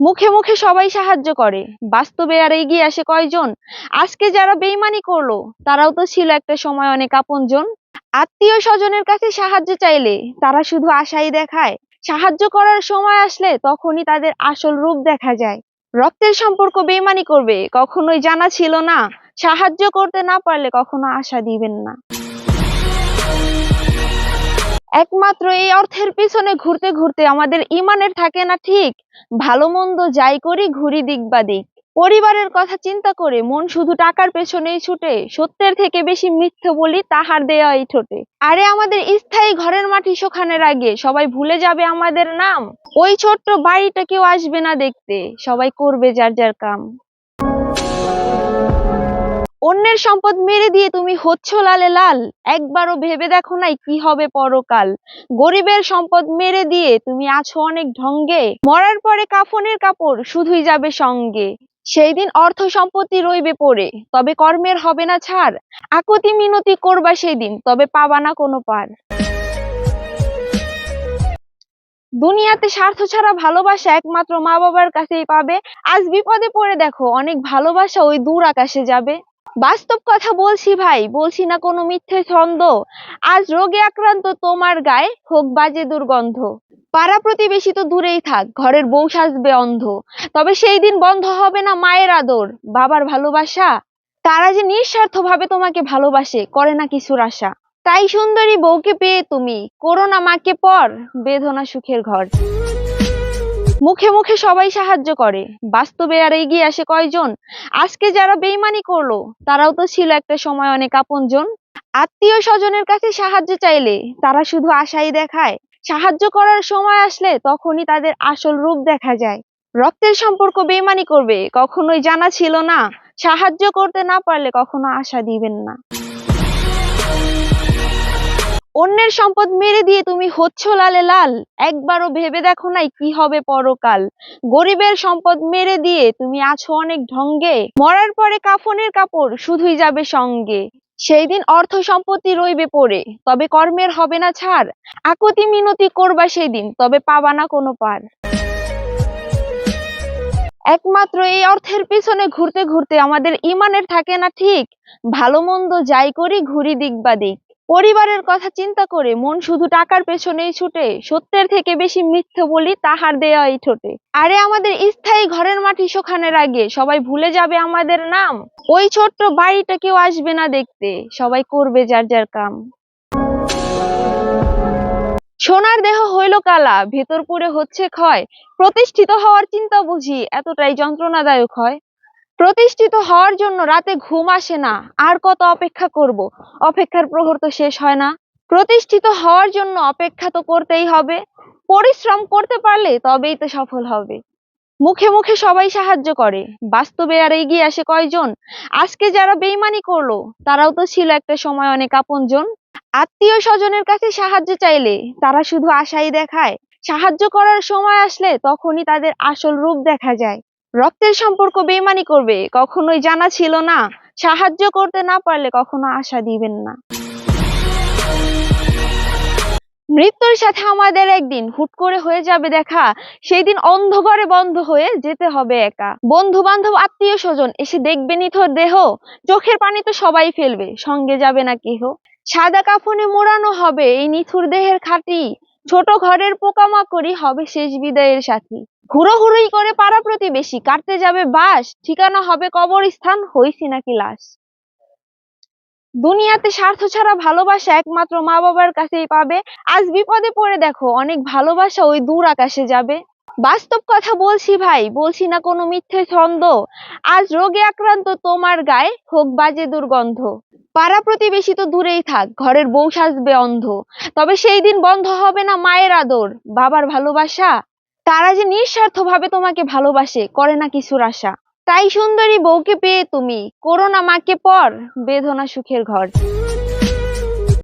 মুখে মুখে সবাই সাহায্য করে। বাস্তবে আর এগিয়ে আসে কয়জন? আজকে যারা বেইমানি করল, তারাও তো ছিল একটা সময় অনেক আপনজন। আত্মীয় স্বজনের কাছে সাহায্য চাইলে তারা শুধু আশাই দেখায়। সাহায্য করার সময় আসলে তখনই তাদের আসল রূপ দেখা যায়। রক্তের সম্পর্ক বেইমানি করবে, কখনোই জানা ছিল না। সাহায্য করতে না পারলে কখনো আশা দিবেন না। একমাত্র এই অর্থের পিছনে ঘুরতে ঘুরতে আমাদের ইমানের থাকে না ঠিক? ভালো মন্দ যাই করি, ঘুরি দিক বা দিক। পরিবারের কথা চিন্তা করে মন শুধু টাকার পেছনেই ছুটে, সত্যের থেকে বেশি মিথ্যে বলি তাহার দেয়া এই ঠোঁটে। আরে আমাদের স্থায়ী ঘরের মাটি শোখানের আগে সবাই ভুলে যাবে আমাদের নাম। ওই ছোট্ট বাড়িটা কেউ আসবে না দেখতে, সবাই করবে যার যার কাম। অন্যের সম্পদ মেরে দিয়ে তুমি হচ্ছ লালে লাল। একবারও ভেবে দেখো নাই কি হবে পরকাল। গরিবের সম্পদ মেরে দিয়ে তুমি আছো অনেক ঢঙ্গে। মরার পরে কাফনের কাপড় শুধুই যাবে সঙ্গে। সেই দিন অর্থ সম্পত্তি রইবে পড়ে তবে কর্মের হবে না ছাড়। আকুতি মিনতি করবা সেই দিন তবে পাবা না কোনো পার। দুনিয়াতে স্বার্থ ছাড়া ভালোবাসা একমাত্র মা বাবার কাছেই পাবে। আজ বিপদে পড়ে দেখো, অনেক ভালোবাসা ওই দূর আকাশে যাবে। বাস্তব কথা বলছি ভাই, বলছি না কোনো মিথ্যে ছন্দ। আজ রোগে আক্রান্ত তোমার গায়ে হোক বাজে দুর্গন্ধ। পাড়া প্রতিবেশী তো দূরেই থাক, ঘরের বউ সাজবে অন্ধ। তবে সেই দিন বন্ধ হবে না মায়ের আদর, বাবার ভালোবাসা? তারা যে নিঃস্বার্থ ভাবে তোমাকে ভালোবাসে, করে না কিছুর আশা। তাই সুন্দরী বউকে পেয়ে তুমি, করো না মাকে পর, বেদনা সুখের ঘর। মুখে মুখে সবাই সাহায্য করে। বাস্তবে আর এগিয়ে আসে কয়জন? আজকে যারা বেইমানি করল, তারাও তো ছিল একটা সময় অনেক আপনজন। আত্মীয় স্বজনের কাছে সাহায্য চাইলে তারা শুধু আশাই দেখায়। সাহায্য করার সময় আসলে তখনই তাদের আসল রূপ দেখা যায়। রক্তের সম্পর্ক বেইমানি করবে, কখনোই জানা ছিল না। সাহায্য করতে না পারলে কখনো আশা দিবেন না। অন্যের সম্পদ মেরে দিয়ে তুমি হচ্ছ লালে লাল। একবারও ভেবে দেখো নাই কি হবে পরকাল। গরিবের সম্পদ মেরে দিয়ে তুমি আছো অনেক ঢঙ্গে। মরার পরে কাফনের কাপড় শুধুই যাবে সঙ্গে। সেই দিন অর্থ সম্পত্তি রইবে পড়ে তবে কর্মের হবে না ছাড়। আকুতি মিনতি করবা সেই দিন তবে পাবা না কোনো পার। একমাত্র এই অর্থের পিছনে ঘুরতে ঘুরতে আমাদের ইমানের থাকে না ঠিক। ভালো মন্দ যাই করি ঘুরি দিক বা দিক। পরিবারের কথা চিন্তা করে মন শুধু টাকার পেছনেই ছুটে, সত্যের থেকে বেশি মিথ্যে বলি তাহার দেয়া এই ঠোঁটে। আরে আমাদের স্থায়ী ঘরের মাটি শোখানের আগে সবাই ভুলে যাবে আমাদের নাম। ওই ছোট্ট বাড়িটা কেউ আসবে না দেখতে, সবাই করবে যার যার কাম। সোনার দেহ হইল কালা, ভেতর পুরে হচ্ছে ক্ষয়। প্রতিষ্ঠিত হওয়ার চিন্তা বুঝি, এতটাই যন্ত্রণাদায়ক হয়। প্রতিষ্ঠিত হওয়ার জন্য রাতে ঘুম আসে না। আর কত অপেক্ষা করব? অপেক্ষার প্রহর তো শেষ হয় না। প্রতিষ্ঠিত হওয়ার জন্য অপেক্ষা তো করতেই হবে। পরিশ্রম করতে পারলে তবেই তো সফল হবে। মুখে মুখে সবাই সাহায্য করে। বাস্তবে আর এগিয়ে আসে কয়জন? আজকে যারা বেইমানি করল, তারাও তো ছিল একটা সময় অনেক আপনজন। আত্মীয় স্বজনের কাছে সাহায্য চাইলে তারা শুধু আশাই দেখায়। সাহায্য করার সময় আসলে তখনই তাদের আসল রূপ দেখা যায়। রক্তের সম্পর্ক বেইমানি করবে, কখনোই জানা ছিল না। সাহায্য করতে না পারলে কখনো আশা দিবেন না। মৃত্যুর সাথে আমাদের একদিন হুট করে হয়ে যাবে দেখা। সেই দিন অন্ধকারে বন্ধ হয়ে যেতে হবে একা। বন্ধু বান্ধব আত্মীয় স্বজন এসে দেখবে নিথর দেহ। চোখের পানি তো সবাই ফেলবে, সঙ্গে যাবে না কেহ। সাদা কাফনে মোড়ানো হবে এই নিথুর দেহের খাটি। ছোট ঘরের পোকামাকড়ি হবে শেষ বিদায়ের সাথী। হুড়োহুড়ি করে পাড়া প্রতিবেশী, কাটতে যাবে বাস, ঠিকানা হবে কবর স্থান হইছি নাকি লাশ। দুনিয়াতে স্বার্থ ছাড়া ভালোবাসা একমাত্র মা বাবার কাছেই পাবে। আজ বিপদে পড়ে দেখো, অনেক ভালোবাসা ওই দূর আকাশে যাবে। বাস্তব কথা বলছি ভাই, বলছি না কোনো মিথ্যে ছন্দ। আজ রোগে আক্রান্ত তোমার গায়ে হোক বাজে দুর্গন্ধ। পাড়া প্রতিবেশী তো দূরেই থাক, ঘরের বউ সাজবে অন্ধ। তবে সেই দিন বন্ধ হবে না মায়ের আদর, বাবার ভালোবাসা? তারা যে নিঃস্বার্থ ভাবে তোমাকে ভালোবাসে, করে না কিছুর আশা। তাই সুন্দরী বউকে পেয়ে তুমি, করো না মাকে পর, বেদনা সুখের ঘর।